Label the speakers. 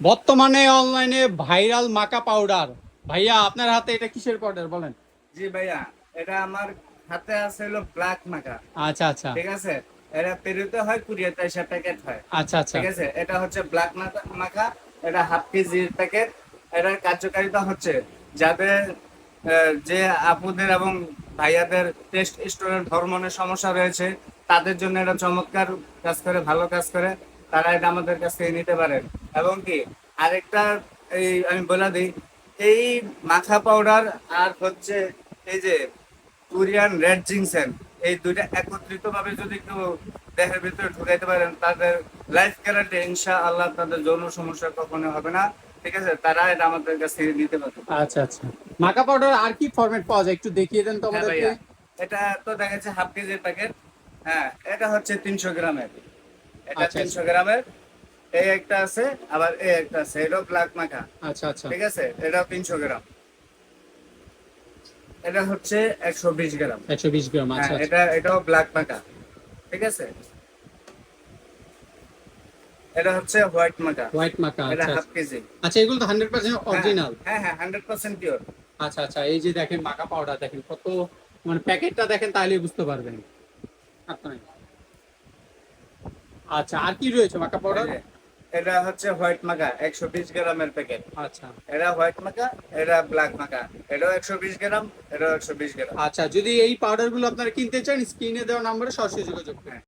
Speaker 1: বর্তমানে অনলাইনে ভাইরাল মাকা পাউডার ভাইয়া আপনার হাতে এটা কিসের পাউডার বলেন?
Speaker 2: জি ভাইয়া এটা আমার হাতে আছে হলো ব্ল্যাক মাকা
Speaker 1: আচ্ছা আচ্ছা।
Speaker 2: ঠিক আছে? এটা পেরুতে হয় কুড়িয়ে পয়সা প্যাকেট হয়।
Speaker 1: আচ্ছা আচ্ছা।
Speaker 2: ঠিক আছে? এটা হচ্ছে ব্ল্যাক মাখা এটা হাফ কেজির প্যাকেট এটার কার্যকারিতা হচ্ছে যাদের যে আপুদের এবং ভাইয়াদের টেস্ট স্টোরের হরমোনের সমস্যা রয়েছে তাদের জন্য এটা চমৎকার কাজ করে ভালো কাজ করে। তারা এটা আমাদের কাছ থেকে নিতে পারেন। এবং কি আরেকটা এই আমি বলে দিই এই মাখা পাউডার আর হচ্ছে এই যে কোরিয়ান রেড জিংসেন এই দুইটা একত্রিত ভাবে যদি একটু দেহের ভিতরে ঢুকাইতে পারেন তাদের লাইফ গ্যারান্টি ইনশা আল্লাহ তাদের যৌন সমস্যা কখনো হবে না। ঠিক আছে? তারা এটা আমাদের কাছে নিতে পারবে।
Speaker 1: আচ্ছা আচ্ছা। মাকা পাউডার আর কি ফরম্যাট পাওয়া যায়? একটু দেখিয়ে দেন তো
Speaker 2: হ্যাঁ
Speaker 1: আমাদেরকে।
Speaker 2: এটা তো দেখা যাচ্ছে হাফ কেজির প্যাকেট হ্যাঁ এটা হচ্ছে তিনশো গ্রামের। এটা
Speaker 1: আচ্ছা,
Speaker 2: তিনশো গ্রামের এই একটা আছে আবার এই একটা আছে এটাও ব্ল্যাক মাখা।
Speaker 1: আচ্ছা আচ্ছা।
Speaker 2: ঠিক আছে? এটাও তিনশো গ্রাম। এটা হচ্ছে একশো বিশ গ্রাম।
Speaker 1: একশো বিশ গ্রাম আচ্ছা
Speaker 2: হ্যাঁ,
Speaker 1: আচ্ছা।
Speaker 2: এটা এটাও ব্ল্যাক মাকা ঠিক আছে? এটা হচ্ছে হোয়াইট মাকা
Speaker 1: হোয়াইট মাকা
Speaker 2: এটা
Speaker 1: আচ্ছা
Speaker 2: হাফ
Speaker 1: আচ্ছা।
Speaker 2: কেজি।
Speaker 1: আচ্ছা এগুলো তো হান্ড্রেড পার্সেন্ট অরিজিনাল
Speaker 2: হ্যাঁ হ্যাঁ হান্ড্রেড পার্সেন্ট পিওর
Speaker 1: আচ্ছা আচ্ছা এই যে দেখেন মাকা পাউডার দেখেন কত মানে প্যাকেটটা দেখেন তাহলে বুঝতে পারবেন। আপনার আচ্ছা আর কি রয়েছে মাকা পাউডার
Speaker 2: এটা হচ্ছে হোয়াইট মাকা একশো বিশ গ্রামের প্যাকেট।
Speaker 1: আচ্ছা।
Speaker 2: এটা হোয়াইট মাকা এটা ব্ল্যাক মাকা এটাও একশো বিশ গ্রাম এটাও একশো বিশ গ্রাম।
Speaker 1: আচ্ছা যদি এই পাউডারগুলো আপনারা কিনতে চান স্ক্রিনে দেওয়া নাম্বারে সরাসরি যোগাযোগ করুন।